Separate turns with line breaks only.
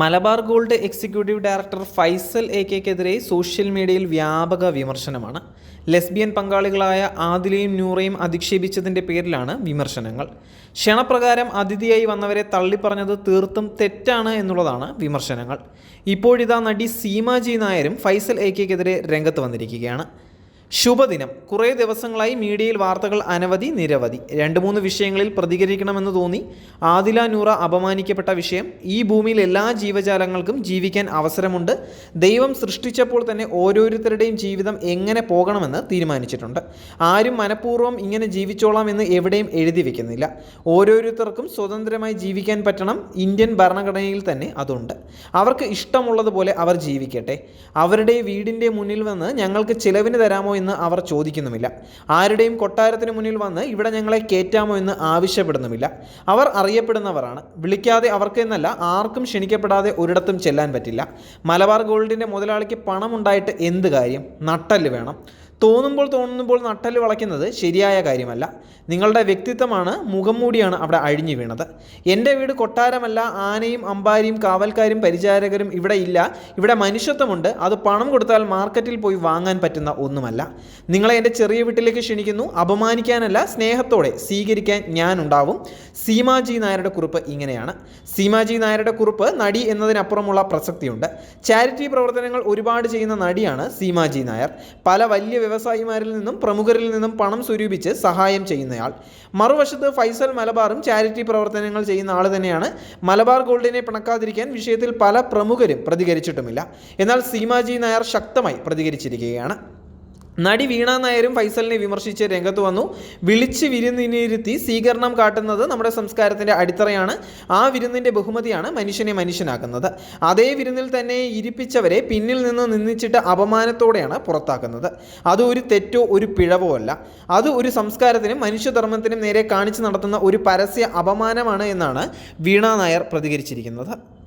Malabar gold executive director Faisal A കെക്കെതിരെ social മീഡിയയിൽ വ്യാപക വിമർശനമാണ്. ലെസ്ബിയൻ പങ്കാളികളായ ആദിലയും നൂറയും അധിക്ഷേപിച്ചതിന്റെ പേരിലാണ് വിമർശനങ്ങൾ. ക്ഷണപ്രകാരം അതിഥിയായി വന്നവരെ തള്ളിപ്പറഞ്ഞത് തീർത്തും തെറ്റാണ് എന്നുള്ളതാണ് വിമർശനങ്ങൾ. ഇപ്പോഴിതാ നടി സീമാജി നായരും ഫൈസൽ എ കെക്കെതിരെ രംഗത്ത് വന്നിരിക്കുകയാണ്. ശുഭദിനം. കുറേ ദിവസങ്ങളായി മീഡിയയിൽ വാർത്തകൾ അനവധി നിരവധി. രണ്ട് മൂന്ന് വിഷയങ്ങളിൽ പ്രതികരിക്കണമെന്ന് തോന്നി. ആദില നൂറ അപമാനിക്കപ്പെട്ട വിഷയം. ഈ ഭൂമിയിൽ എല്ലാ ജീവജാലങ്ങൾക്കും ജീവിക്കാൻ അവസരമുണ്ട്. ദൈവം സൃഷ്ടിച്ചപ്പോൾ തന്നെ ഓരോരുത്തരുടെയും ജീവിതം എങ്ങനെ പോകണമെന്ന് തീരുമാനിച്ചിട്ടുണ്ട്. ആരും മനഃപൂർവം ഇങ്ങനെ ജീവിച്ചോളാം എന്ന് എവിടെയും എഴുതി വെക്കുന്നില്ല. ഓരോരുത്തർക്കും സ്വതന്ത്രമായി ജീവിക്കാൻ പറ്റണം. ഇന്ത്യൻ ഭരണഘടനയിൽ തന്നെ അതുണ്ട്. അവർക്ക് ഇഷ്ടമുള്ളതുപോലെ അവർ ജീവിക്കട്ടെ. അവരുടെ വീടിന്റെ മുന്നിൽ വന്ന് ഞങ്ങൾക്ക് ചിലവിന് തരാമോ എന്ന് അവർ ചോദിക്കുന്നുമില്ല. ആരുടെയും കൊട്ടാരത്തിന് മുന്നിൽ വന്ന് ഇവിടെ ഞങ്ങളെ കയറ്റാമോ എന്ന് ആവശ്യപ്പെടുന്നുമില്ല. അവർ അറിയപ്പെടുന്നവരാണ്. വിളിക്കാതെ അവർക്ക് എന്നല്ല ആർക്കും ക്ഷണിക്കപ്പെടാതെ ഒരിടത്തും ചെല്ലാൻ പറ്റില്ല. മലബാർ ഗോൾഡിന്റെ മുതലാളിക്ക് പണമുണ്ടായിട്ട് എന്ത് കാര്യം? നട്ടൽ വേണം. തോന്നുമ്പോൾ തോന്നുമ്പോൾ നട്ടൽ വളയ്ക്കുന്നത് ശരിയായ കാര്യമല്ല. നിങ്ങളുടെ വ്യക്തിത്വമാണ് മുഖം മൂടിയാണ് അവിടെ അഴിഞ്ഞു വീണത്. എന്റെ വീട് കൊട്ടാരമല്ല ആനയും അമ്പാരിയും കാവൽക്കാരും പരിചാരകരും ഇവിടെ ഇല്ല. ഇവിടെ മനുഷ്യത്വമുണ്ട്. അത് പണം കൊടുത്താൽ മാർക്കറ്റിൽ പോയി വാങ്ങാൻ പറ്റുന്ന ഒന്നുമല്ല. നിങ്ങളെ എന്റെ ചെറിയ വീട്ടിലേക്ക് ക്ഷണിക്കുന്നു. അപമാനിക്കാനല്ല സ്നേഹത്തോടെ സ്വീകരിക്കാൻ ഞാനുണ്ടാവും സീമാജി നായരുടെ കുറിപ്പ് ഇങ്ങനെയാണ്. സീമാജി നായരുടെ കുറിപ്പ് നടി എന്നതിനപ്പുറമുള്ള പ്രസക്തിയുണ്ട്. ചാരിറ്റി പ്രവർത്തനങ്ങൾ ഒരുപാട് ചെയ്യുന്ന നടിയാണ് സീമാജി നായർ. പല വലിയ വ്യവസായിമാരിൽ നിന്നും പ്രമുഖരിൽ നിന്നും പണം സ്വരൂപിച്ച് സഹായം ചെയ്യുന്നയാൾ. മറുവശത്ത് ഫൈസൽ മലബാറും ചാരിറ്റി പ്രവർത്തനങ്ങൾ ചെയ്യുന്ന ആൾ തന്നെയാണ്. മലബാർ ഗോൾഡിനെ പിണക്കാതിരിക്കാൻ വിഷയത്തിൽ പല പ്രമുഖരും പ്രതികരിച്ചിട്ടുമില്ല. എന്നാൽ സീമാജി നായർ ശക്തമായി പ്രതികരിച്ചിരിക്കുകയാണ്. നടി വീണ നായരും ഫൈസലിനെ വിമർശിച്ച് രംഗത്ത് വന്നു. വിളിച്ച് വിരുന്നിനിരുത്തി സ്വീകരണം കാട്ടുന്നത് നമ്മുടെ സംസ്കാരത്തിന്റെ അടിത്തറയാണ്. ആ വിരുന്നിന്റെ ബഹുമതിയാണ് മനുഷ്യനെ മനുഷ്യനാക്കുന്നത്. അതേ വിരുന്നിൽ തന്നെ ഇരിപ്പിച്ചവരെ പിന്നിൽ നിന്ന് നിന്ദിച്ചിട്ട് അപമാനത്തോടെയാണ് പുറത്താക്കുന്നത്. അത് ഒരു തെറ്റോ ഒരു പിഴവോ അല്ല. അത് ഒരു സംസ്കാരത്തിനും മനുഷ്യധർമ്മത്തിനും നേരെ കാണിച്ചു നടത്തുന്ന ഒരു പരസ്യ അപമാനമാണ് എന്നാണ് വീണ നായർ പ്രതികരിച്ചിരിക്കുന്നത്.